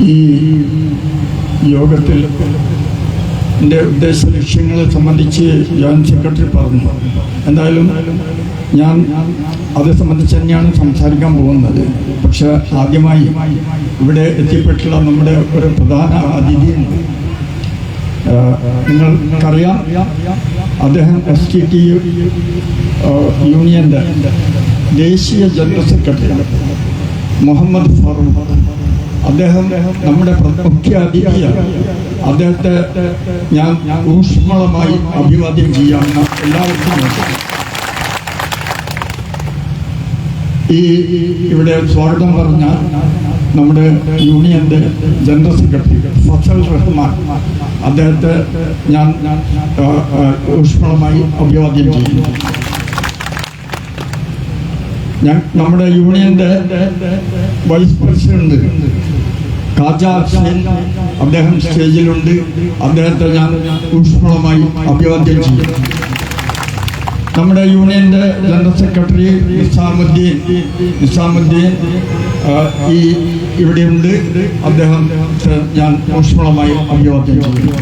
ഈ യോഗത്തിൽ എന്റെ ഉദ്ദേശ ലക്ഷ്യങ്ങളെ സംബന്ധിച്ച് ഞാൻ സെക്രട്ടറി പറഞ്ഞു. എന്തായാലും ഞാൻ അത് സംബന്ധിച്ച് തന്നെയാണ് സംസാരിക്കാൻ പോകുന്നത്. പക്ഷെ ആദ്യമായി ഇവിടെ എത്തിപ്പെട്ടുള്ള നമ്മുടെ ഒരു പ്രധാന അതിഥിയുണ്ട് നിങ്ങൾക്കറിയാം അദ്ദേഹം എസ് ടി ടി യൂണിയന്റെ ദേശീയ ജനറൽ സെക്രട്ടറി മുഹമ്മദ് ഫാറൂഖ്. അദ്ദേഹം നമ്മുടെ മുഖ്യ അതിഥിയാണ് അദ്ദേഹത്തെ ഞാൻ ഊഷ്മളമായി അഭിവാദ്യം ചെയ്യാമെന്ന് എല്ലാവർക്കും. ഈ ഇവിടെ സ്വാഗതം പറഞ്ഞ നമ്മുടെ യൂണിയന്റെ ജനറൽ സെക്രട്ടറി ഫസൽ റഹ്മാൻ. അദ്ദേഹത്തെ ഞാൻ ഊഷ്മളമായി അഭിവാദ്യം ചെയ്യുന്നു. ഞാൻ നമ്മുടെ യൂണിയന്റെ വൈസ് പ്രസിഡന്റ് കാജ ഹുസൈൻ അദ്ദേഹം സ്റ്റേജിലുണ്ട്. അദ്ദേഹത്തെ ഞാൻ ഊഷ്മളമായി അഭിവാദ്യം ചെയ്യും. നമ്മുടെ യൂണിയന്റെ ജനറൽ സെക്രട്ടറി നിസാമുദ്ദീൻ. നിസാമുദ്ദീൻ ഈ ഇവിടെയുണ്ട്. അദ്ദേഹം ഞാൻ ഊഷ്മളമായി അഭിവാദ്യം ചെയ്യും.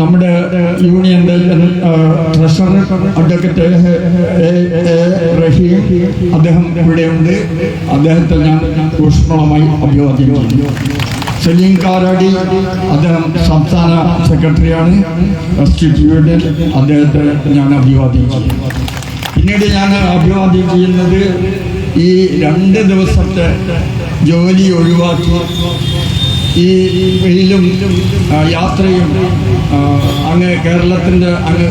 നമ്മുടെ യൂണിയന്റെ ട്രഷറർ അഡ്വക്കേറ്റ് റഹീം അദ്ദേഹം ഇവിടെയുണ്ട്. അദ്ദേഹത്തെ ഞാൻ ഊഷ്മളമായി അഭിവാദ്യം ചെയ്യുന്നു. സലീം കാരാടി അദ്ദേഹം സംസ്ഥാന സെക്രട്ടറിയാണ്. എസ് ടി ടിയുടെ അദ്ദേഹത്തെ ഞാൻ അഭിവാദ്യം ചെയ്യുന്നു. പിന്നീട് ഞാൻ അഭിവാദ്യം ചെയ്യുന്നത് ഈ രണ്ട് ദിവസത്തെ ജോലി ഒഴിവാക്കി ഈ വെയിലും യാത്രയും അങ്ങ് കേരളത്തിന്റെ അങ്ങ്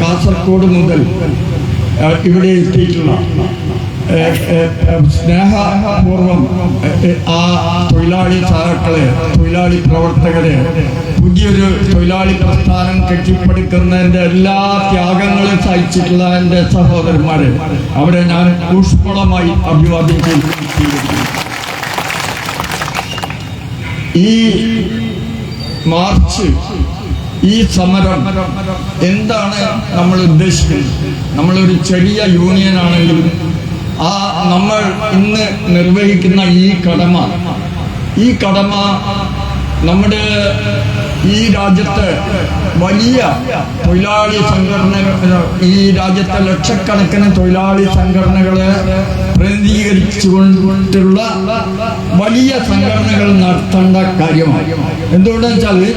കാസർഗോഡ് മുതൽ ഇവിടെ എത്തിയിട്ടുള്ള സ്നേഹപൂർവം ആ തൊഴിലാളി സഹാക്കളെ തൊഴിലാളി പ്രവർത്തകരെ പുതിയൊരു തൊഴിലാളി പ്രസ്ഥാനം കെട്ടിപ്പടുക്കുന്നതിന്റെ എല്ലാ ത്യാഗങ്ങളും സഹിച്ചിട്ടുള്ള എന്റെ സഹോദരന്മാരെ അവരെ ഞാൻ ഊഷ്മളമായി അഭിവാദ്യം ചെയ്തിരിക്കുന്നു. ഈ മാർച്ച് ഈ സമരം എന്താണ് നമ്മൾ ഉദ്ദേശിക്കുന്നത്? നമ്മളൊരു ചെറിയ യൂണിയൻ ആണെങ്കിലും ആ നമ്മൾ ഇന്ന് നിർവഹിക്കുന്ന ഈ കടമ ഈ കടമ നമ്മുടെ ഈ രാജ്യത്തെ വലിയ തൊഴിലാളി സംഘടന ഈ രാജ്യത്തെ ലക്ഷക്കണക്കിന് തൊഴിലാളി സംഘടനകളെ പ്രതിനിധീകരിച്ചുകൊണ്ടുള്ള വലിയ സംഘടനകൾ നടത്തേണ്ട കാര്യമാണ്. എന്തുകൊണ്ടെന്ന്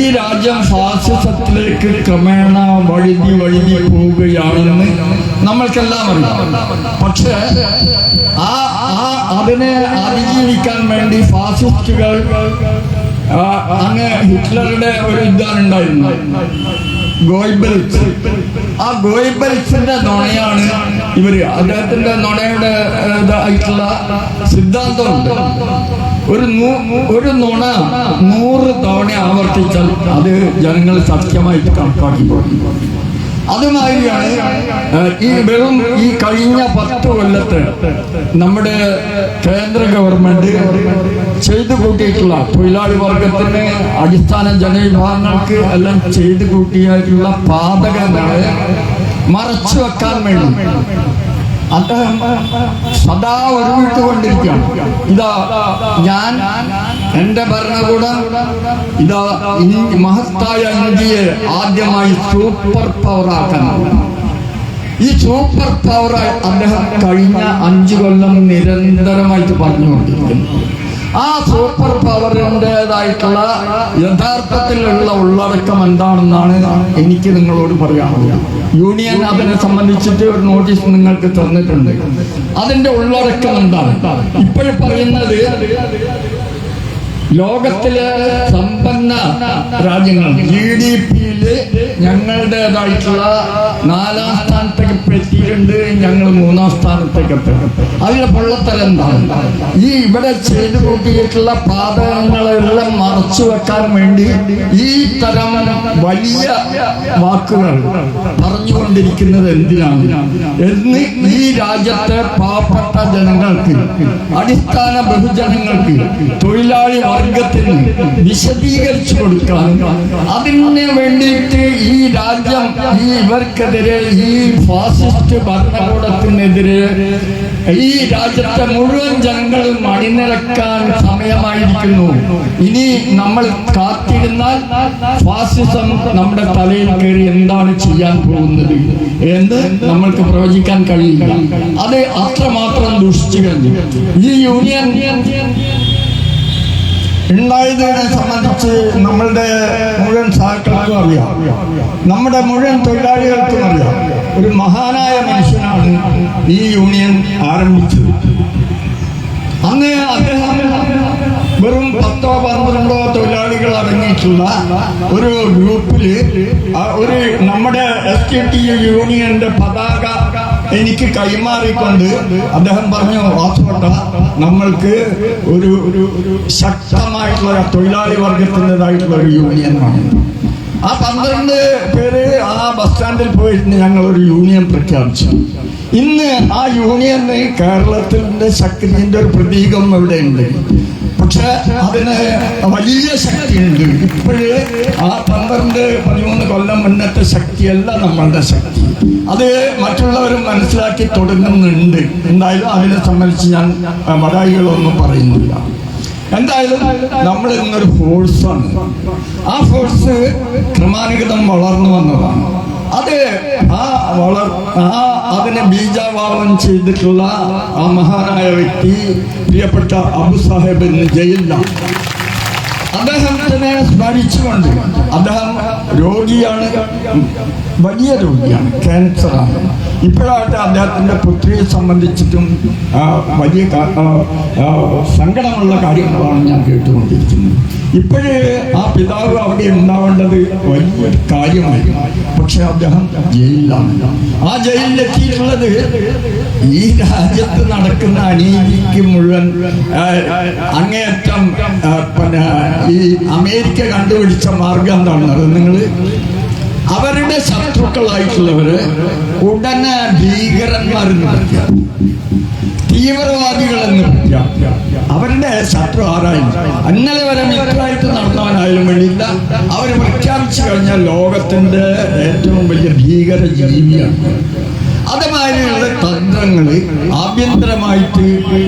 ഈ രാജ്യം ഫാസിസത്തിലേക്ക് ക്രമേണ വഴുതി വഴുതി പോവുകയാണെന്ന് നമ്മൾക്കെല്ലാം അറിയാം. പക്ഷെ ആ ആ അതിനെ അതിജീവിക്കാൻ വേണ്ടി ഫാസിസ്റ്റുകൾ അങ്ങ് ഹിറ്റ്ലറുടെ ഒരു ഇതാണ് ഉണ്ടായിരുന്നു ഗോയ്ബൽസ് ആ ഗോയ്ബൽസിന്റെ നുണയാണ് ഇവർ. അദ്ദേഹത്തിന്റെ നുണയുടെ ആയിട്ടുള്ള സിദ്ധാന്തമുണ്ട്. ഒരു ഒരു നുണ നൂറ് തവണ ആവർത്തിച്ചാൽ അത് ജനങ്ങൾ സത്യമായിട്ട് കണക്കാക്കി പോകും. അതുമാതിരിയാണ് ഈ വെറും ഈ കഴിഞ്ഞ പത്ത് കൊല്ലത്ത് നമ്മുടെ കേന്ദ്ര ഗവൺമെന്റ് ചെയ്തു കൂട്ടിയിട്ടുള്ള തൊഴിലാളി വർഗത്തിന് അടിസ്ഥാന ജനവിഭാഗങ്ങൾക്ക് എല്ലാം ചെയ്തു കൂട്ടിയായിട്ടുള്ള പാതകങ്ങളെ മറച്ചു വെക്കാൻ വേണ്ടി. സദാ ഒരുമിട്ടുകൊണ്ടിരിക്കുകയാണ് ഇതാ ഞാൻ എന്റെ ഭരണകൂടം ഇതാ മഹത്തായ ഇന്ത്യയെ ആദ്യമായി സൂപ്പർ പവർ ആക്കാൻ ഈ സൂപ്പർ പവർ അദ്ദേഹം കഴിഞ്ഞ അഞ്ചു കൊല്ലം നിരന്തരമായിട്ട് പറഞ്ഞുകൊണ്ടിരിക്കുന്നു. ആ സൂപ്പർ പവറിന്റെതായിട്ടുള്ള യഥാർത്ഥത്തിലുള്ള ഉള്ളടക്കം എന്താണെന്നാണ് എനിക്ക് നിങ്ങളോട് പറയാനുള്ളത്. യൂണിയൻ അതിനെ സംബന്ധിച്ചിട്ട് ഒരു നോട്ടീസ് നിങ്ങൾക്ക് തന്നിട്ടുണ്ട്. അതിന്റെ ഉള്ളടക്കം എന്താണ്? ഇപ്പോഴും പറയുന്നത് ലോകത്തിലെ സമ്പന്ന രാജ്യങ്ങൾ ജി ഡി പിയിൽ ഞങ്ങളുടേതായിട്ടുള്ള നാലാം സ്ഥാനത്തേക്ക് പറ്റിയിട്ടുണ്ട് ഞങ്ങൾ മൂന്നാം സ്ഥാനത്തേക്ക് എത്തും. അതിലെ എന്താണ്? ഈ ഇവിടെ ചെയ്തു കൂട്ടിയിട്ടുള്ള പാതകങ്ങളെല്ലാം മറച്ചു വെക്കാൻ വേണ്ടി ഈ തരം വലിയ വാക്കുകൾ പറഞ്ഞുകൊണ്ടിരിക്കുന്നത് എന്തിനാണ്? എന്ന് ഈ രാജ്യത്തെ പാവപ്പെട്ട ജനങ്ങൾക്ക് അടിസ്ഥാന ബഹുജനങ്ങൾക്ക് തൊഴിലാളി വർഗത്തിന് വിശദീകരിച്ചു കൊടുക്കാൻ അതിന് വേണ്ടിയിട്ട് ഈ ഈ രാജ്യം ഈ ഇവർക്കെതിരെ ഈ ഫാസിസ്റ്റ് ഭരണകൂടത്തിനെതിരെ ഈ രാജ്യത്തെ മുഴുവൻ ജനങ്ങളും അണിനിരക്കാൻ സമയമായിരിക്കുന്നു. ഇനി നമ്മൾ കാത്തിരുന്നാൽ ഫാസിസം നമ്മുടെ തലയിൽ കയറി എന്താണ് ചെയ്യാൻ പോകുന്നത് എന്ന് നമ്മൾക്ക് പ്രവചിക്കാൻ കഴിയില്ല. അത് അത്രമാത്രം ദുഷിച്ചു കഴിഞ്ഞു. ഈ യൂണിയൻ ഉണ്ടായതിനെ സംബന്ധിച്ച് നമ്മളുടെ മുഴുവൻ സഹാക്കൾക്കും അറിയാം. നമ്മുടെ മുഴുവൻ തൊഴിലാളികൾക്കും അറിയാം. ഒരു മഹാനായ മനുഷ്യനാണ് ഈ യൂണിയൻ ആരംഭിച്ചത്. അന്ന് അദ്ദേഹം വെറും പത്തോ പന്ത്രണ്ടോ തൊഴിലാളികൾ അടങ്ങിയിട്ടുള്ള ഒരു ഗ്രൂപ്പിൽ ഒരു നമ്മുടെ എസ് കെ ടി യൂണിയന്റെ പതാക എനിക്ക് കൈമാറിക്കൊണ്ട് അദ്ദേഹം പറഞ്ഞു വാസുവട്ട നമ്മൾക്ക് ഒരു ശക്തമായിട്ടുള്ള തൊഴിലാളി വർഗത്തിന്റെതായിട്ടുള്ള ഒരു യൂണിയൻ വേണം. ആ പന്ത്രണ്ട് പേര് ആ ബസ് സ്റ്റാൻഡിൽ പോയിട്ട് ഞങ്ങൾ ഒരു യൂണിയൻ പ്രഖ്യാപിച്ചു. ഇന്ന് ആ യൂണിയന് കേരളത്തിന്റെ ശക്തിന്റെ ഒരു പ്രതീകം ഇവിടെ ഉണ്ട് പക്ഷെ അതിന് വലിയ ശക്തിയുണ്ട്. ഇപ്പോഴ് ആ പന്ത്രണ്ട് പതിമൂന്ന് കൊല്ലം മുന്നത്തെ ശക്തിയല്ല നമ്മളുടെ ശക്തി. അത് മറ്റുള്ളവരും മനസ്സിലാക്കി തുടങ്ങുന്നുണ്ട്. എന്തായാലും അതിനെ സംബന്ധിച്ച് ഞാൻ മടായികളൊന്നും പറയുന്നില്ല. എന്തായാലും നമ്മൾ ഇന്നൊരു ഫോഴ്സാണ് ആ ഫോഴ്സ് ക്രമാനുഗതം വളർന്നു വന്നതാണ്. അത്. ആ വളർ ആ അതിനെ ബീജാവാഹനം ചെയ്തിട്ടുള്ള ആ മഹാനായ വ്യക്തി പ്രിയപ്പെട്ട അബു സാഹിബ് ഇന്ന് ജയിലിലാണ് അദ്ദേഹത്തിനെ സ്മരിച്ചുകൊണ്ട് അദ്ദേഹം രോഗിയാണ്. വലിയ രോഗിയാണ് ക്യാൻസറാണ് ഇപ്പോഴായിട്ട് അദ്ദേഹത്തിന്റെ പുത്രിയെ സംബന്ധിച്ചിട്ടും വലിയ സങ്കടമുള്ള കാര്യങ്ങളാണ് ഞാൻ കേട്ടുകൊണ്ടിരിക്കുന്നത്. ഇപ്പോഴേ ആ പിതാവ് അവിടെ ഉണ്ടാവേണ്ടത് വലിയ കാര്യമായി. പക്ഷെ അദ്ദേഹം ജയിലിലാണ്. ആ ജയിലിലെത്തിയിട്ടുള്ളത് ഈ രാജ്യത്ത് നടക്കുന്ന അനീതിക്ക് മുഴുവൻ അങ്ങേയറ്റം പിന്നെ ഈ അമേരിക്ക കണ്ടുപിടിച്ച മാർഗം എന്താണെന്ന് നിങ്ങൾ അവരുടെ ശത്രുക്കളായിട്ടുള്ളവര് ഉടനെ ഭീകരന്മാരെന്ന് പ്രഖ്യാപിക്കും. തീവ്രവാദികളെന്ന് പറയാം അവരുടെ ശത്രു ആരായി? അന്നലെ വരെ മിത്രമായിട്ട് നടന്നവനായാലും വേണ്ടിയില്ല. അവർ പ്രഖ്യാപിച്ചു കഴിഞ്ഞാൽ ലോകത്തിന്റെ ഏറ്റവും വലിയ ഭീകര ജീവിയാണ് തന്ത്രങ്ങൾ ആഭ്യന്തരമായിട്ട്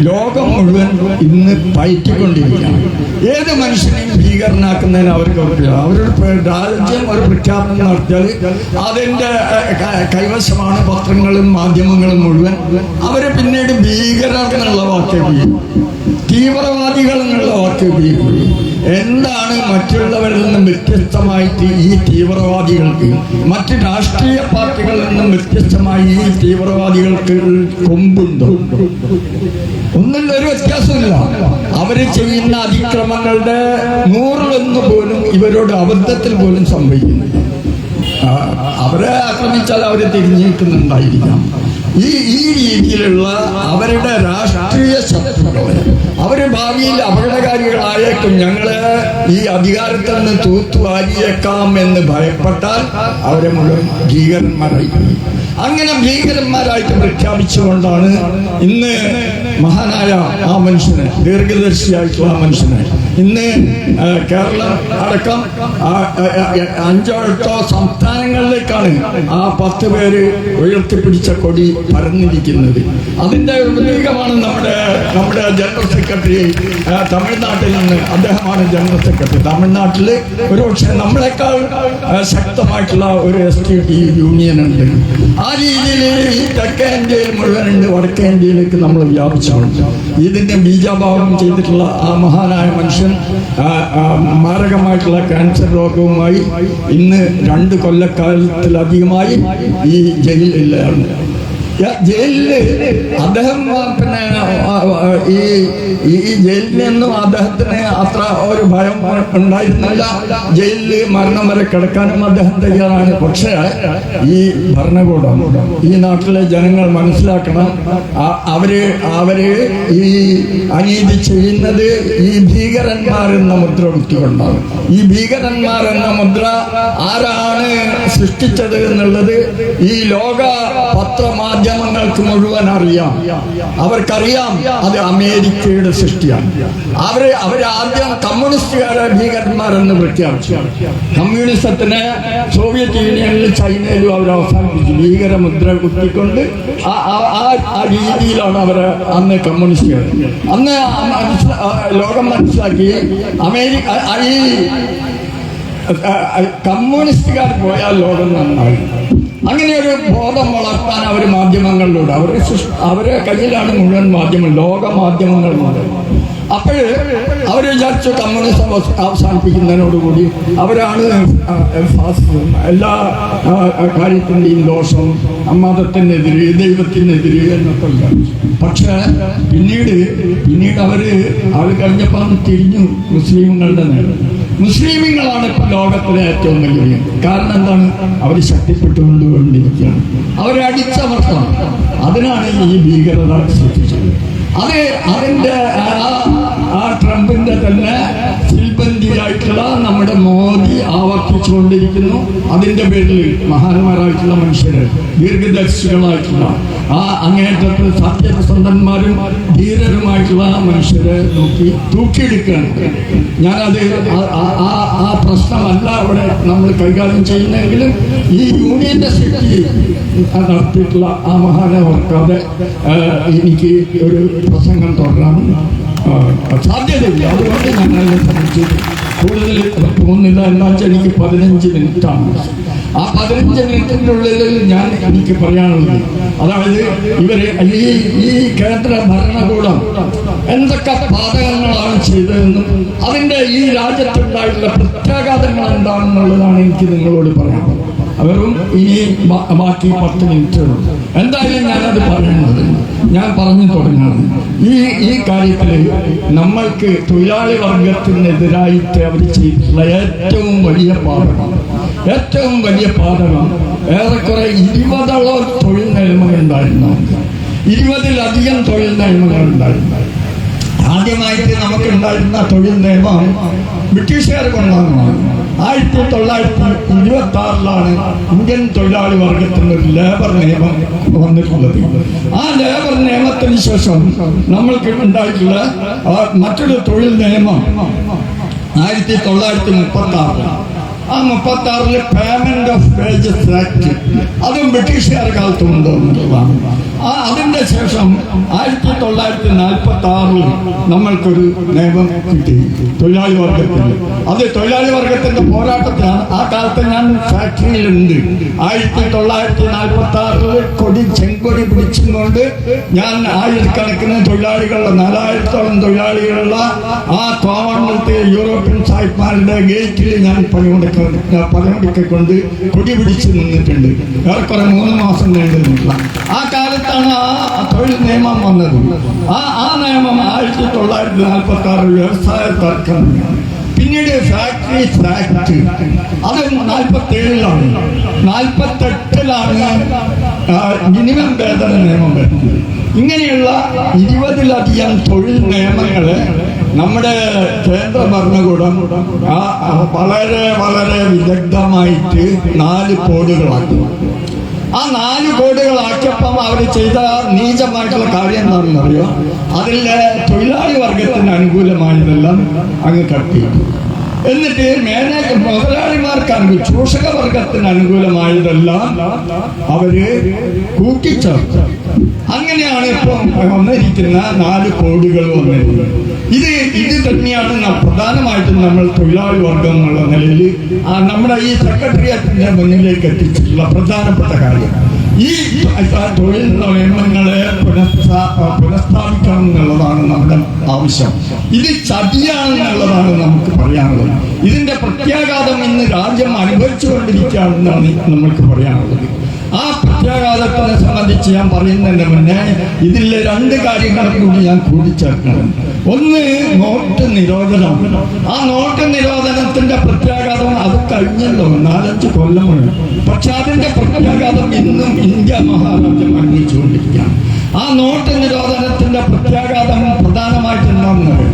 ലോകം മുഴുവൻ ഇന്ന് പയറ്റിക്കൊണ്ടിരിക്കുകയാണ്. ഏത് മനുഷ്യനെയും ഭീകരനാക്കുന്നതിന് അവർക്ക് അവരുടെ രാജ്യം ഒരു പ്രഖ്യാപനം നടത്തിയാൽ അതിന്റെ കൈവശമാണ് പത്രങ്ങളും മാധ്യമങ്ങളും മുഴുവൻ. അവരെ പിന്നീട് ഭീകരർ എന്നുള്ള വാക്കേ തീവ്രവാദികൾ എന്നുള്ള വാക്കേ ഉപയോഗിക്കും. എന്താണ് മറ്റുള്ളവരിൽ നിന്നും വ്യത്യസ്തമായിട്ട് ഈ തീവ്രവാദികൾക്ക് മറ്റ് രാഷ്ട്രീയ പാർട്ടികളിൽ നിന്നും വ്യത്യസ്തമായി ഈ തീവ്രവാദികൾക്ക് കൊമ്പുണ്ടോ? ഒന്നില്ല ഒരു വ്യത്യാസമില്ല അവർ ചെയ്യുന്ന അതിക്രമങ്ങളുടെ നൂറിലൊന്ന് പോലും ഇവരോട് അബദ്ധത്തിൽ പോലും സംഭവിക്കുന്നു അവരെ ആക്രമിച്ചാൽ അവരെ തിരിഞ്ഞിരിക്കുന്നുണ്ടായിരിക്കാം. ഈ ഈ രീതിയിലുള്ള അവരുടെ രാഷ്ട്രീയ ശത്രുക്കളെ. അവർ ഭാവിയിൽ അപകടകാരികളായേക്കും. ഞങ്ങളെ ഈ അധികാരത്തിൽ നിന്ന് തൂത്തുവാരിയേക്കാം എന്ന് ഭയപ്പെട്ടാൽ അവരെ മുഴുവൻ ഭീകരന്മാരായി. അങ്ങനെ ഭീകരന്മാരായിട്ട് പ്രഖ്യാപിച്ചുകൊണ്ടാണ് ഇന്ന് മഹാനായ ആ മനുഷ്യനെ ദീർഘദർശിയായിട്ടുള്ള ആ മനുഷ്യനെ ഇന്ന് കേരളം അടക്കം അഞ്ചോ എട്ടോ സംസ്ഥാനങ്ങളിലേക്കാണ് ആ പത്ത് പേര് ഉയർത്തിപ്പിടിച്ച കൊടി പരന്നിരിക്കുന്നത് അതിന്റെ ഒരു നമ്മുടെ നമ്മുടെ ജനറൽ സെക്രട്ടറി തമിഴ്നാട്ടിൽ നിന്ന് അദ്ദേഹമാണ് ജനറൽ സെക്രട്ടറി. തമിഴ്നാട്ടിൽ ഒരു നമ്മളെക്കാൾ ശക്തമായിട്ടുള്ള ഒരു എസ് ടി ടി യൂണിയൻ ഉണ്ട്. ആ രീതിയിൽ ഈ തെക്കേ ഇന്ത്യയിൽ മുഴുവനുണ്ട് വടക്കേ ഇന്ത്യയിലേക്ക് നമ്മൾ വ്യാപിച്ചാണ് ഇതിന്റെ ബീജാഭാവം ചെയ്തിട്ടുള്ള ആ മഹാനായ മനുഷ്യൻ മാരകമായിട്ടുള്ള ക്യാൻസർ രോഗവുമായി ഇന്ന് രണ്ട് കൊല്ലക്കാലത്തിലധികമായി ഈ ജയിലിലാണ് ജയിലിൽ അദ്ദേഹം പിന്നെ ഈ ഈ ജയിലിൽ നിന്നും അദ്ദേഹത്തിന് അത്ര ഒരു ഭയം ഉണ്ടായിരുന്നില്ല. ജയിലിൽ മരണം വരെ കിടക്കാനും അദ്ദേഹം തയ്യാറാണ്. പക്ഷേ ഈ ഭരണകൂടം ഈ നാട്ടിലെ ജനങ്ങൾ മനസ്സിലാക്കണം അവർ അവർ ഈ അനീതി ചെയ്യുന്നത് ഈ ഭീകരന്മാർ എന്ന മുദ്ര വിട്ടുകൊണ്ടാണ് ഈ ഭീകരന്മാർ എന്ന മുദ്ര ആരാണ് സൃഷ്ടിച്ചത് എന്നുള്ളത് ഈ ലോക പത്രമാധ്യമ മാധ്യമങ്ങൾക്ക് മുഴുവൻ അറിയാം. അവർക്കറിയാം അത് അമേരിക്കയുടെ സൃഷ്ടിയാണ്. അവരെ അവരാദ്യം കമ്മ്യൂണിസ്റ്റുകാരെ ഭീകരന്മാരെന്ന് പ്രഖ്യാപിച്ചു കമ്മ്യൂണിസത്തിനെ സോവിയറ്റ് യൂണിയനിലും ചൈനയിലും അവർ അവസാനിപ്പിച്ചു. ഭീകരമുദ്ര കുത്തിക്കൊണ്ട് ആ രീതിയിലാണ് അവർ അന്ന് കമ്മ്യൂണിസ്റ്റുകാർ. അന്ന് ലോകം മനസ്സിലാക്കി അമേരിക്ക ഈ കമ്മ്യൂണിസ്റ്റുകാർ പോയാൽ ലോകം നന്നായി. അങ്ങനെ ഒരു ബോധം വളർത്താൻ അവർ മാധ്യമങ്ങളിലൂടെ. അവർ അവരെ കയ്യിലാണ് മുഴുവൻ മാധ്യമം ലോക മാധ്യമങ്ങൾ മുഴുവൻ. അപ്പോൾ അവർ വിചാരിച്ചു കമ്മ്യൂണിസം അവസ- അവസാനിപ്പിക്കുന്നതിനോടുകൂടി അവരാണ് എല്ലാ കാര്യത്തിന്റെയും ദോഷം മതത്തിനെതിരെ ദൈവത്തിനെതിരെ എന്നൊക്കെ പക്ഷേ പിന്നീട് പിന്നീട് അവർ അവർ കഴിഞ്ഞപ്പോൾ തിരിഞ്ഞു മുസ്ലിങ്ങളുടെ നേരെ. മുസ്ലിമുകളാണ് ഇപ്പൊ ലോകത്തിലെ ഏറ്റവും വലിയ കാരണം എന്താണ്? അവർ ശക്തിപ്പെട്ടുകൊണ്ടുകൊണ്ടിരിക്കുകയാണ്. അവരെ അടിച്ചമർത്താണ് അതിനാണ് ഈ ഭീകരത സൃഷ്ടിച്ചത്. അത് അതിന്റെ ആ- ട്രംപിന്റെ തന്നെ സിൽബന്തിയായിട്ടുള്ള നമ്മുടെ മോദി ആവർത്തിച്ചുകൊണ്ടിരിക്കുന്നു. അതിന്റെ പേരിൽ മഹാന്മാരായിട്ടുള്ള മനുഷ്യര് ദീർഘദർശികളായിട്ടുള്ള ആ അങ്ങേറ്റത്ത് സത്യസന്ധന്മാരും ധീരരുമായിട്ടുള്ള മനുഷ്യരെ നോക്കി തൂക്കിയെടുക്കുകയാണ്. ഞാനത് ആ- ആ- പ്രശ്നമല്ല അവിടെ നമ്മൾ കൈകാര്യം ചെയ്യുന്നെങ്കിലും ഈ യൂണിയന്റെ സ്ഥിതി നടത്തിയിട്ടുള്ള ആ മഹാനെ എനിക്ക് ഒരു പ്രസംഗം തുടരാൻ സാധ്യതയില്ല. അതുകൊണ്ട് ഞാൻ അതിനെ സംബന്ധിച്ച് കൂടുതൽ പോകുന്നില്ല എന്നാൽ എനിക്ക് പതിനഞ്ച് മിനിറ്റാണ്. ആ പതിനഞ്ച് മിനിറ്റിനുള്ളിൽ ഞാൻ എനിക്ക് പറയാനുള്ളത് അതായത് ഇവർ ഈ ഈ കേന്ദ്ര ഭരണകൂടം എന്തൊക്കെ പാതകങ്ങളാണ് ചെയ്തതെന്നും അതിന്റെ ഈ രാജ്യത്തുണ്ടായിട്ടുള്ള പ്രത്യാഘാതങ്ങൾ എന്താണെന്നുള്ളതാണ് എനിക്ക് നിങ്ങളോട് പറയാനുള്ളത് അവരും ഇനി ബാക്കി പത്ത് മിനിറ്റ് ഉള്ളൂ. എന്തായാലും ഞാനത് പറയുന്നത് ഞാൻ പറഞ്ഞു തുടങ്ങാണ് ഈ ഈ കാര്യത്തിൽ നമ്മൾക്ക് തൊഴിലാളി വർഗത്തിനെതിരായിട്ട് അവർ ചെയ്തിട്ടുള്ള ഏറ്റവും വലിയ പാഠമാണ് ഏറ്റവും വലിയ പാഠമാണ് ഏറെക്കുറെ ഇരുപതോളം തൊഴിൽ നിയമങ്ങൾ ഉണ്ടായിരുന്നു. ഇരുപതിലധികം തൊഴിൽ നിയമങ്ങൾ ഉണ്ടായിരുന്നു. ആദ്യമായിട്ട് നമുക്ക് ഉണ്ടായിരുന്ന തൊഴിൽ നിയമം ബ്രിട്ടീഷുകാർ കൊണ്ടുവന്നതാണ്. ആയിരത്തി തൊള്ളായിരത്തി ഇരുപത്തി ആറിലാണ് ഇന്ത്യൻ തൊഴിലാളി വർഗത്തിന് ഒരു ലേബർ നിയമം വന്നിട്ടുള്ളത്. ആ ലേബർ നിയമത്തിന് ശേഷം നമ്മൾക്ക് ഉണ്ടായിട്ടുള്ള മറ്റൊരു തൊഴിൽ നിയമം ആയിരത്തി തൊള്ളായിരത്തി മുപ്പത്തി ആറ് ആ മുപ്പത്തി ആറിൽ പേയ്മെന്റ് ഓഫ് വേജസ് ആക്ട് അതും ബ്രിട്ടീഷുകാർ കാലത്ത് കൊണ്ടുവന്നിട്ടുള്ളതാണ് ആ അതിന്റെ ശേഷം ആയിരത്തി തൊള്ളായിരത്തി നാൽപ്പത്തി ആറിൽ നമ്മൾക്കൊരു നിയമം കിട്ടി. തൊഴിലാളി വർഗത്തിന്. അത് തൊഴിലാളി വർഗത്തിന്റെ പോരാട്ടത്തിലാണ്. ആ കാലത്ത് ഞാൻ ഫാക്ടറിയിലുണ്ട്. ആയിരത്തി തൊള്ളായിരത്തി നാൽപ്പത്തി ആറിൽ കൊടി ചെങ്കൊടി പിടിച്ചുകൊണ്ട് ഞാൻ ആയിരക്കണക്കിന് തൊഴിലാളികളുടെ നാലായിരത്തോളം തൊഴിലാളികളുള്ള ആ കോമൺവെൽത്ത് യൂറോപ്യൻ സാഹിബ്മാരുടെ ഗേറ്റിൽ ഞാൻ പണിമുടക്ക പണിമുടക്കൊണ്ട് കൊടി പിടിച്ച് നിന്നിട്ടുണ്ട്. ഏറെക്കുറെ മൂന്ന് മാസം നീണ്ടു നിന്നിട്ടുള്ള ആ കാലത്താണ് ആ തൊഴിൽ നിയമം വന്നത്. ആ ആ നിയമം ആയിരത്തി തൊള്ളായിരത്തി നാൽപ്പത്തി ആറ് വ്യവസായ തർക്കം. പിന്നീട് ഫാക്ടറി ഫാക്ട് അത് നാൽപ്പത്തി ഏഴിലാണ് നാൽപ്പത്തെട്ടിലാണ് മിനിമം വേതന നിയമം വരുന്നത്. ഇങ്ങനെയുള്ള ഇരുപതിലധികം തൊഴിൽ നിയമങ്ങൾ നമ്മുടെ കേന്ദ്ര ഭരണകൂടം വളരെ വളരെ വിദഗ്ധമായിട്ട് നാല് കോഡുകളാക്കി. ആ നാല് കോടികളാക്കിയപ്പം അവർ ചെയ്ത നീചമായിട്ടുള്ള കാര്യം എന്താണെന്നറിയോ? അതിൽ തൊഴിലാളി വർഗത്തിന് അനുകൂലമായതെല്ലാം അങ്ങ് കട്ട് ചെയ്തു. എന്നിട്ട് മേനേ മുതലാളിമാർക്ക് അനുകൂല ചൂഷക വർഗത്തിന് അനുകൂലമായതെല്ലാം അവർ കൂട്ടിച്ചേർത്തു. അങ്ങനെയാണ് ഇപ്പോൾ വന്നിരിക്കുന്ന നാല് കോടികൾ വന്നിരിക്കുന്നത് ഇത് ഇത് തന്നെയാണ് പ്രധാനമായിട്ടും നമ്മൾ തൊഴിലാളി വർഗം എന്നുള്ള നിലയിൽ നമ്മുടെ ഈ സെക്രട്ടേറിയറ്റിന്റെ മുന്നിലേക്ക് എത്തിച്ചിട്ടുള്ള പ്രധാനപ്പെട്ട കാര്യം. ഈ തൊഴിൽ നിയമങ്ങളെ പുനഃസ്ഥാ- പുനഃസ്ഥാപിക്കണം എന്നുള്ളതാണ് നമ്മുടെ ആവശ്യം. ഇത് ചതിയാണെന്നുള്ളതാണ് നമുക്ക് പറയാനുള്ളത്. ഇതിന്റെ പ്രത്യാഘാതം ഇന്ന് രാജ്യം അനുഭവിച്ചുകൊണ്ടിരിക്കുകയാണെന്നാണ് നമ്മൾക്ക് പറയാനുള്ളത്. ആ പ്രത്യാഘാതത്തിനെ സംബന്ധിച്ച് ഞാൻ പറയുന്നതിന് മുന്നേ ഇതിൽ രണ്ട് കാര്യങ്ങൾ കൂടി ഞാൻ കൂടിച്ചേർക്കണം ഒന്ന് നോട്ട് നിരോധനം. ആ നോട്ട് നിരോധനത്തിന്റെ പ്രത്യാഘാതം അത് കഴിഞ്ഞല്ലോ. നാലഞ്ച് കൊല്ലമാണ്. പക്ഷെ അതിന്റെ പ്രത്യാഘാതം ഇന്നും ഇന്ത്യ മഹാരാജ്യം അനുഭവിച്ചുകൊണ്ടിരിക്കുകയാണ് ആ നോട്ട് നിരോധനത്തിന്റെ പ്രത്യാഘാതം പ്രധാനമായിട്ട് എന്താണെന്ന്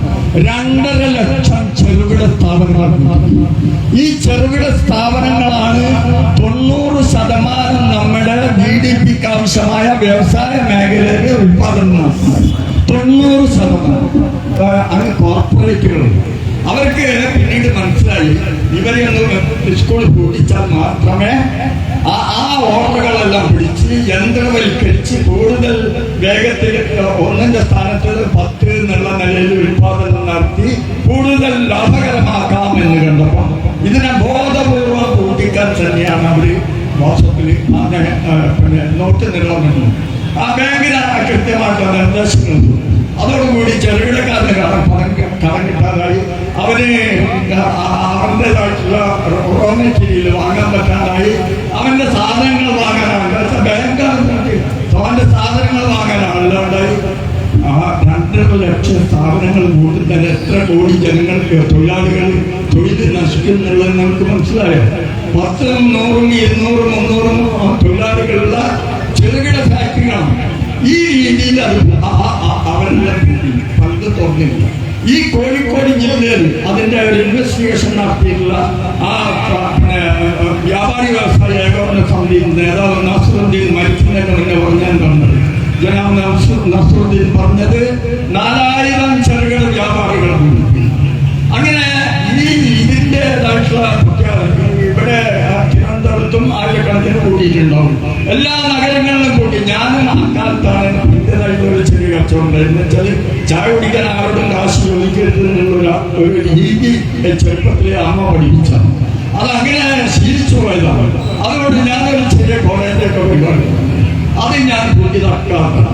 രണ്ടര ലക്ഷം ചെറുകിട സ്ഥാപനങ്ങൾ ഈ ചെറുകിട സ്ഥാപനങ്ങളാണ് തൊണ്ണൂറ് ശതമാനം ആവശ്യമായ വ്യവസായ മേഖലയിലെ ഉൽപാദനം തൊണ്ണൂറ് ശതമാനം. അങ്ങ് കോർപ്പറേറ്റുകൾ അവർക്ക് പിന്നീട് മനസ്സിലായി ഇവരെ സ്കൂൾ പൂട്ടിച്ചാൽ മാത്രമേ ആ ആ ഓർഡറുകളെല്ലാം പിടിച്ച് യന്ത്രവൽക്കരിച്ച് കൂടുതൽ വേഗത്തിൽ ഒന്നിന്റെ സ്ഥാനത്ത് പത്ത് എന്നുള്ള നിലയിൽ ഉൽപാദനം നടത്തി കൂടുതൽ ലാഭകരമാക്കാം എന്ന് കണ്ടപ്പോൾ ഇതിനെ ബോധപൂർവം പൂട്ടിക്കാൻ തന്നെയാണ് അവർ വാസ്തവത്തിൽ അങ്ങനെ നോട്ട് നിലനിന്നു ആ ബാങ്കിന് കൃത്യമായിട്ട് നിർദ്ദേശങ്ങൾ. അതോടുകൂടി ചെറുകിടക്കാരന് കടം പണം കടം കിട്ടാതായി. അവന് അവന്റെതായിട്ടുള്ള റോ മെറ്റീരിയൽ വാങ്ങാൻ പറ്റാതായി. അവന്റെ സാധനങ്ങൾ വാങ്ങാനാണ്. ബാങ്കാണ് അവന്റെ സാധനങ്ങൾ വാങ്ങാനാണല്ലാണ്ടായി ആ രണ്ടര ലക്ഷം സ്ഥാപനങ്ങൾ കൂടുതൽ എത്ര കോടി ജനങ്ങൾക്ക് തൊഴിലാളികൾ തൊഴിൽ നശിക്കുന്നുള്ളത് നമുക്ക് മനസ്സിലായോ? പത്തും നൂറും ഇരുന്നൂറും മുന്നൂറും തൊഴിലാളികളുള്ള ചെറുകിട ഫാക്ടറികളാണ്. ഈ രീതിയിൽ അത് അവരുടെ പണ്ട് തുറന്നില്ല ഈ കോഴിക്കോട് ജില്ലയിൽ അതിന്റെ ഒരു ഇൻവെസ്റ്റിഗേഷൻ നടത്തിയിട്ടുള്ള ആ വ്യാപാരി വ്യവസായ ഏകോപന സമിതി നേതാവ് നസറുദ്ദീൻ മരിക്കുന്നതിന് മുന്നേ പറഞ്ഞാൽ പറഞ്ഞത് ജനാബ് നസ- നസറുദ്ദീൻ പറഞ്ഞത് നാലായിരം ചെറുകിട വ്യാപാരികളുണ്ട് അങ്ങനെ ഈ ഇതിന്റെതായിട്ടുള്ള കൂട്ടിയിട്ടുണ്ടാവും എല്ലാ നഗരങ്ങളിലും കൂട്ടി ഞാനും അക്കാലത്താണ് ഇന്ത്യതായിട്ടുള്ള ഒരു ചെറിയ കച്ചവടം. എന്ന് വെച്ചാൽ ചായ കുടിക്കാൻ ആരോടും കാശ് ചോദിക്കരുത് എന്നുള്ള ഒരു രീതി ചെറുപ്പത്തിലെ അമ്മ പഠിപ്പിച്ചാണ് അങ്ങനെ ശീലിച്ചു പോയതാണ്. അതുകൊണ്ട് ഞാനൊരു ചെറിയ കോളേജിലേക്ക് പോയി അത് ഞാൻ കൂട്ടി നടക്കാറുണ്ട്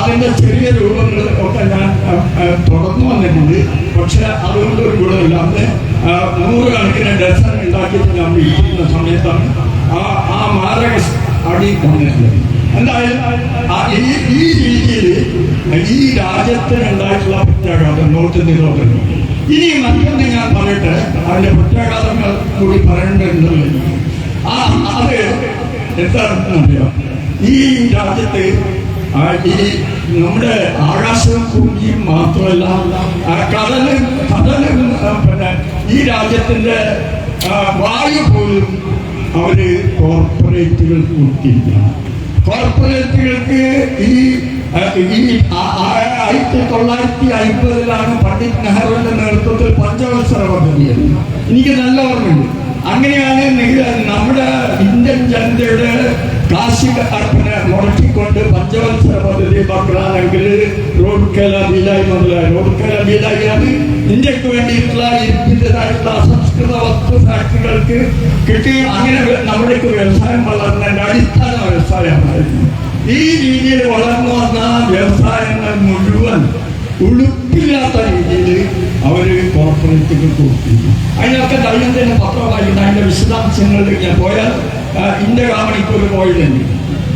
അതിന്റെ ചെറിയ രൂപങ്ങൾ ഒക്കെ ഞാൻ തുടർന്നു വന്നിട്ടുണ്ട്. പക്ഷെ അതുകൊണ്ട് ഒരു ഗുണമില്ല. അന്ന് നൂറുകണക്കിന് ഉണ്ടാക്കിയിട്ട് ഞാൻ ഇരിക്കുന്ന സമയത്താണ് ആ മാരക അടി വന്നിട്ടുള്ളത് എന്തായാലും ഈ രീതിയിൽ ഈ രാജ്യത്തിന് ഉണ്ടായിട്ടുള്ള പ്രത്യാഘാതം നോട്ട് നിരോധനം ഇനി മറ്റൊന്ന് ഞാൻ പറയട്ടെ അതിന്റെ പ്രത്യാഘാതങ്ങൾ കൂടി പറയേണ്ടതുണ്ടല്ലോ ആ അത് എന്താണെന്ന് അറിയാം ഈ രാജ്യത്ത് ഈ നമ്മുടെ ആകാശവും ഭൂമിയും മാത്രമല്ല കടലും കടലും പിന്നെ ഈ രാജ്യത്തിന്റെ വായു പോലും അവർ കോർപ്പറേറ്റുകൾ കൊടുത്തിരിക്കണം കോർപ്പറേറ്റുകൾക്ക് ഈ ആയിരത്തി തൊള്ളായിരത്തി അമ്പതിലാണ് പണ്ഡിറ്റ് നെഹ്റുവിന്റെ നേതൃത്വത്തിൽ പഞ്ചവത്സര പദ്ധതി എനിക്ക് നല്ല ഓർമ്മയുണ്ട്. അങ്ങനെയാണ് നമ്മുടെ ഇന്ത്യൻ ജനതയുടെ കാർഷിക അർപ്പണ മുടക്കിക്കൊണ്ട് പഞ്ചവത്സര പദ്ധതി പക്രാണെങ്കിൽ റോഡ് കല ബീലായി റോഡ് കല ബീലായിയാണ് ഇന്ത്യയ്ക്ക് വേണ്ടിയിട്ടുള്ള ഇരുപ്പിന്റെതായിട്ടുള്ള അസംസ്കൃത വസ്തു ഫാക്ടറികൾക്ക് കിട്ടി. അങ്ങനെ നമ്മുടെക്ക് വ്യവസായം വളർന്നതിന്റെ അടിസ്ഥാന വ്യവസായമായിരുന്നു ഈ രീതിയിൽ വളർന്നു വന്ന വ്യവസായങ്ങൾ മുഴുവൻ ഉളുപ്പില്ലാത്ത രീതിയിൽ അവർ കോർപ്പറേറ്റുകൾ കൊടുത്തിരുന്നു. അതിനൊക്കെ കഴിയുന്നതിന് പത്രം വായിക്കുന്ന അതിന്റെ വിശദാംശങ്ങളിലേക്ക് ഞാൻ പോയാൽ ഇന്ത്യ കാമണിക്കൂർ പോയില്ലെങ്കിൽ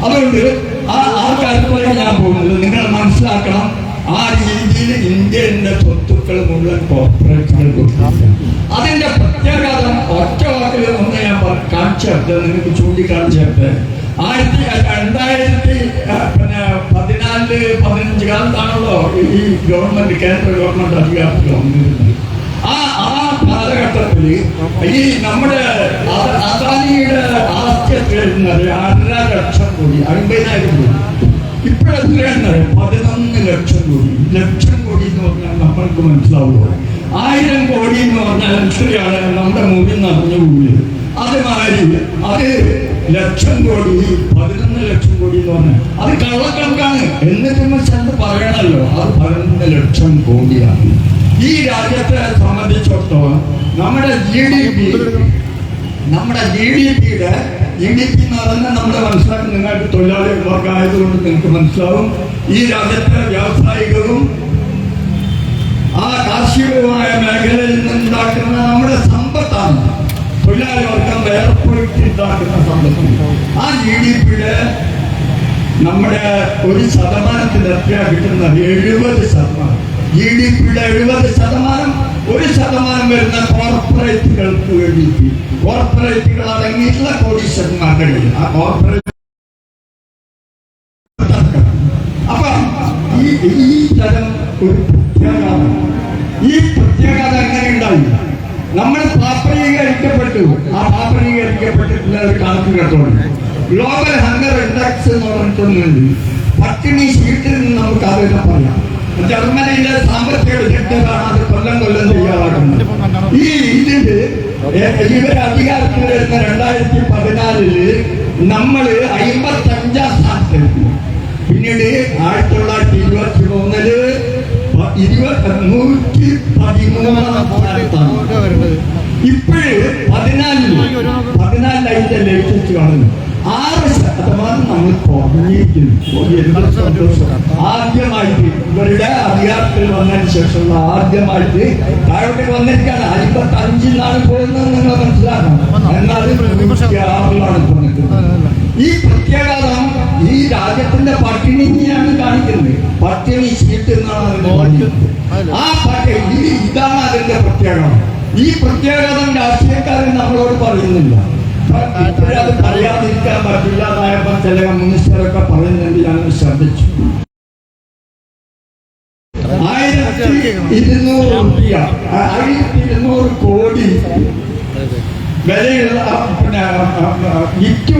അതുകൊണ്ട് ആ ആ കാര്യത്തിലേക്ക് ഞാൻ പോകുന്നത് നിങ്ങൾ മനസ്സിലാക്കണം. ആ രീതിയിൽ ഇന്ത്യന്റെ സ്വത്തുക്കൾ മുഴുവൻ കോർപ്പറേറ്റുകൾ കൊടുത്തില്ല അതിന്റെ പ്രത്യാഘാതം ഒറ്റ വാക്കിൽ ഒന്ന് ഞാൻ കാണിച്ചേർത്ത് നിങ്ങൾക്ക് ചൂണ്ടിക്കാണിച്ചേർത്ത് ആയിരത്തി രണ്ടായിരത്തി പിന്നെ പതിനാല് പതിനഞ്ച് കാലത്താണല്ലോ ഈ- ഗവൺമെന്റ് കേന്ദ്ര ഗവൺമെന്റ് അധികാരത്തിൽ വന്നിരുന്നത്. കാലഘട്ടത്തിൽ ഈ നമ്മുടെ അദ- അദാനിയുടെ ആസ്തി എത്രയായിരുന്നത് അര ലക്ഷം കോടി അൻപതിനായിരം കോടി. ഇപ്പോഴെത്രയാണ് പതിനൊന്ന് ലക്ഷം കോടി. ലക്ഷം കോടി എന്ന് പറഞ്ഞാൽ നമ്മൾക്ക് മനസ്സിലാവുമോ? ആയിരം കോടി എന്ന് പറഞ്ഞാൽ എത്രയാണ് നമ്മുടെ മുമ്പിൽ നിറഞ്ഞു കൂടിയത് അതുമാതിരി അത് ലക്ഷം കോടി പതിനൊന്ന് ലക്ഷം കോടി എന്ന് പറഞ്ഞാൽ അത് കള്ളക്കണക്കാണ്. എന്നിട്ടും ചെന്ന് പറയണല്ലോ അത് പതിനൊന്ന് ലക്ഷം കോടിയാണ്. ഈ രാജ്യത്തെ സംബന്ധിച്ചിടത്തോളം നമ്മുടെ ജി ഡി പി നമ്മുടെ ജി ഡി പിയുടെ ജി ഡി പി എന്ന് നമ്മുടെ മനസ്സിലാക്കി നിങ്ങൾക്ക് തൊഴിലാളി വർഗമായതുകൊണ്ട് നിങ്ങൾക്ക് മനസ്സിലാവും. ഈ രാജ്യത്തെ വ്യാവസായികവും ആ കാർഷികവുമായ മേഖലയിൽ നിന്നുണ്ടാക്കുന്ന നമ്മുടെ സമ്പത്താണ്. തൊഴിലാളി വർഗം വേർപ്പെടുത്തി ഉണ്ടാക്കുന്ന സമ്പത്ത്. ആ ജി ഡി പിയുടെ നമ്മുടെ ഒരു ശതമാനത്തിൽ എത്രയാണ് കിട്ടുന്നത് എഴുപത് ശതമാനം. ജി ഡി പിയുടെ എഴുപത് ശതമാനം ഒരു ശതമാനം വരുന്ന കോർപ്പറേറ്റുകൾക്ക് വേണ്ടിയിട്ട്. കോർപ്പറേറ്റുകൾ അടങ്ങിയിട്ടുള്ള കോടീശ്വരന്മാരുടെ കയ്യിൽ. ആ കോർപ്പറേറ്റ് അപ്പൊ ഈ ഈ തരം ഒരു പ്രത്യാഘാതം. ഈ പ്രത്യാഘാതം എങ്ങനെ ഉണ്ടായി? നമ്മൾ പാപ്പരീകരിക്കപ്പെട്ടു ആ പാപ്പരീകരിക്കപ്പെട്ടിട്ടുള്ള ഒരു കണക്ക് കേട്ടോളൂ. ഗ്ലോബൽ ഹങ്കർ ഇൻഡെക്സ് എന്ന് പറഞ്ഞിട്ടുണ്ടെങ്കിൽ പട്ടിണി ഷീറ്റിൽ നിന്ന് നമുക്ക് അതൊക്കെ പറയാം. ജർമ്മനിയിലെ സാമ്പത്തിക വിദഗ്ധരാണ് അത് കൊല്ലം കൊല്ലം തയ്യാറാക്കുന്നത് ഇതിൽ ഇവർ അധികാരത്തിൽ വരുന്ന രണ്ടായിരത്തി പതിനാലിൽ നമ്മൾ അമ്പത്തി അഞ്ചാം സ്ഥാനത്തെത്തി പിന്നീട് ആയിരത്തി തൊള്ളായിരത്തി ഇരുപത്തി മൂന്നിൽ ഇരുപത്തി നൂറ്റി പതിമൂന്നാം സ്ഥാനത്താണ്. ഇപ്പോഴ് പതിനാലിൽ ലഭിച്ചു കാണുന്നു ആറ് ശതമാനം നമ്മൾ കുറഞ്ഞിരിക്കുന്നു ആദ്യമായിട്ട് ഇവരുടെ അധികാരത്തിൽ വന്നതിന് ശേഷമുള്ള ആദ്യമായിട്ട് താഴോട്ട് വന്നിരിക്കുകയാണ്. അമ്പത്തി അഞ്ചിലാണ് പോകുന്നത് നിങ്ങൾ മനസ്സിലാക്കണം. എന്നാലും ആറിലാണ് ഇപ്പൊ ഈ പ്രത്യേകത ഈ രാജ്യത്തിന്റെ പട്ടിണിയാണ് കാണിക്കുന്നത്. പട്ടിണി ചീട്ട് എന്നാണ് ആ പട്ടിണി ഇതാണ് അതിന്റെ പ്രത്യേകത. ഈ പ്രത്യേകത രാഷ്ട്രീയക്കാരൻ നമ്മളോട് പറയുന്നില്ല. പറയാതിരിക്കാൻ പറ്റില്ല. എന്നായപ്പോൾ ചില കമ്മ്യൂണിസ്റ്ററൊക്കെ പറയുന്നുണ്ട് ഞാൻ ശ്രദ്ധിച്ചു. ആയിരത്തി ഇരുന്നൂറ് റുപ്യ ആയിരത്തി ഇരുന്നൂറ് കോടി വിലയുള്ള പിന്നെ വിറ്റ്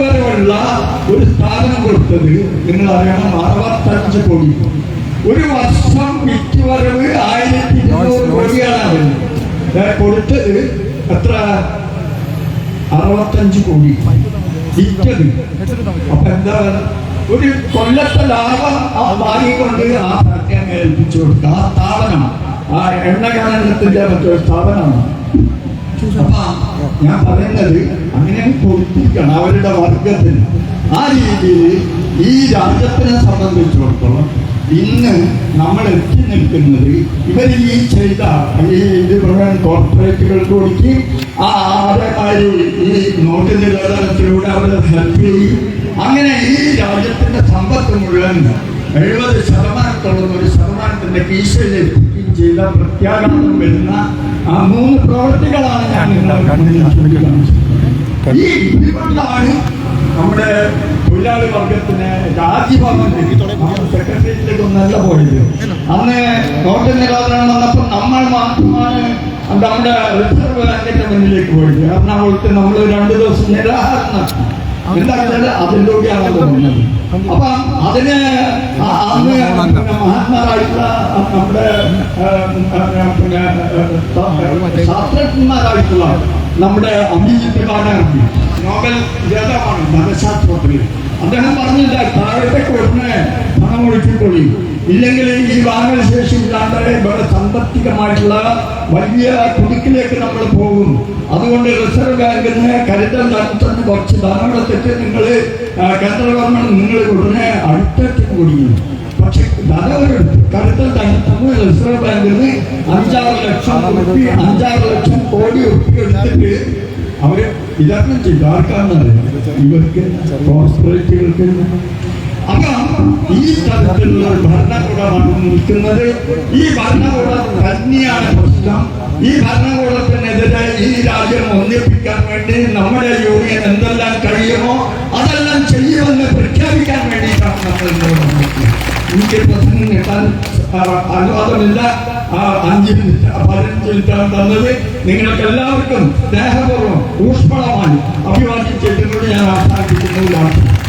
ഒരു സ്ഥാപനം കൊടുത്തത് നിങ്ങൾ അറിയണം അറുപത്തഞ്ച് കോടി. ഒരു വർഷം വിറ്റ് വരവ് ആയിരത്തി ഇരുന്നൂറ് കോടിയാണ് കൊടുത്തത് എത്ര? അറുപത്തഞ്ച് കോടി. വിറ്റത്. അപ്പൊ ഒരു കൊല്ലത്തെ ലാഭം ആ വാങ്ങിക്കൊണ്ട് ആ പ്രത്യേകം ഏൽപ്പിച്ചു കൊടുക്കുക ആ സ്ഥാപനം ആ എണ്ണ ഖനനത്തിന്റെ മറ്റൊരു സ്ഥാപനമാണ്. അപ്പൊ ഞാൻ പറയുന്നത് അങ്ങനെ കൊടുത്തിരിക്കണം അവരുടെ വർഗത്തിൽ ആ രീതിയിൽ ഈ രാജ്യത്തിനെ സംബന്ധിച്ചിടത്തോളം ഇന്ന് നമ്മൾ എത്തി നിൽക്കുന്നത് ഇവർ ഈ ചെയ്ത ഈ ഇത് കോർപ്പറേറ്റുകൾ കൊടുക്കി ആ ആരക്കാരി ഈ നോട്ട് നിരോധനത്തിലൂടെ അവരെ ഹെൽപ്പ് ചെയ്യും. അങ്ങനെ ഈ രാജ്യത്തിന്റെ സമ്പത്ത് മുഴുവൻ എഴുപത് ശതമാനത്തോളം ഒരു ശതമാനത്തിന്റെ കീശയിലെത്തിക്കുകയും ചെയ്ത പ്രത്യാഘാതം വരുന്ന ആ മൂന്ന് പ്രവൃത്തികളാണ് ഞാൻ ഈ ഇതുകൊണ്ടാണ് നമ്മുടെ തൊഴിലാളി വർഗത്തിന് രാജ്ഭവൻ സെക്രട്ടേറിയറ്റിലേക്ക് ഒന്നല്ല പോയത്. അന്ന് നോട്ട് നിരോധനം വന്നപ്പോൾ നമ്മൾ മാത്രമാണ് നമ്മുടെ റിസർവ് ബാങ്കിന്റെ മുന്നിലേക്ക് പോയത് എറണാകുളത്ത് നമ്മൾ രണ്ടു ദിവസം നിരാഹാരം നടത്തി. എന്താ വെച്ചാൽ അതിലൂടെയാണ് തോന്നുന്നത് അപ്പൊ അതിന് അന്ന് മഹാത്മാരായിട്ടുള്ള നമ്മുടെ പിന്നെ ശാസ്ത്രജ്ഞന്മാരായിട്ടുള്ള നമ്മുടെ അഭിജിത്ത് ബാനർജി നോബൽ ജേതാവാണ് മനഃശാസ്ത്രത്തിൽ അദ്ദേഹം പറഞ്ഞില്ല താഴത്തെ കൊടുന്ന് പണം ഒഴുക്കിക്കൊള്ളി ഇല്ലെങ്കിൽ ഈ വാഹനശേഷി ശേഷി ഇല്ലാണ്ട് ഇവിടെ സാമ്പത്തികമായിട്ടുള്ള വലിയ കുടുക്കിലേക്ക് നമ്മൾ പോകും. അതുകൊണ്ട് റിസർവ് ബാങ്കിന് കരുതൽ നടത്തുന്ന കുറച്ച് ധനമെടുത്തിട്ട് നിങ്ങൾ കേന്ദ്ര ഗവൺമെന്റ് നിങ്ങൾ ഉടനെ അടുത്തേക്ക് കൂടിയും കരുതൽ ധനത്തിന് റിസർവ് ബാങ്കിന് അഞ്ചാറ് ലക്ഷം ഉറുപ്പി അഞ്ചാറ് ലക്ഷം കോടി എടുത്തിട്ട് അവർ വിതരണം ചെയ്തു. ആർക്കാണെന്നറിയാം. ഇവർക്ക് കോർപ്പറേറ്റുകൾക്ക് ഈ തരത്തിലുള്ള ഭരണകൂടമാണ് നിൽക്കുന്നത് ഈ ഭരണകൂടം തന്നെയാണ് പ്രശ്നം. ഈ ഭരണകൂടത്തിനെതിരെ ഈ രാജ്യം ഒന്നിപ്പിക്കാൻ വേണ്ടി നമ്മുടെ യൂണിയൻ എന്തെല്ലാം കഴിയുമോ അതെല്ലാം ചെയ്യുമെന്ന് പ്രഖ്യാപിക്കാൻ വേണ്ടിയിട്ടാണ് നമ്മൾ. എനിക്ക് പ്രസംഗം കിട്ടാൻ അനുവാദമില്ല. അഞ്ച് പതിനഞ്ച് മിനിറ്റാണ് തന്നത്. നിങ്ങൾക്ക് എല്ലാവർക്കും സ്നേഹപൂർവം ഊഷ്മളമായി അഭിവാദ്യം ചെയ്തുകൊണ്ട് ഞാൻ അവസാനിപ്പിക്കുന്നു.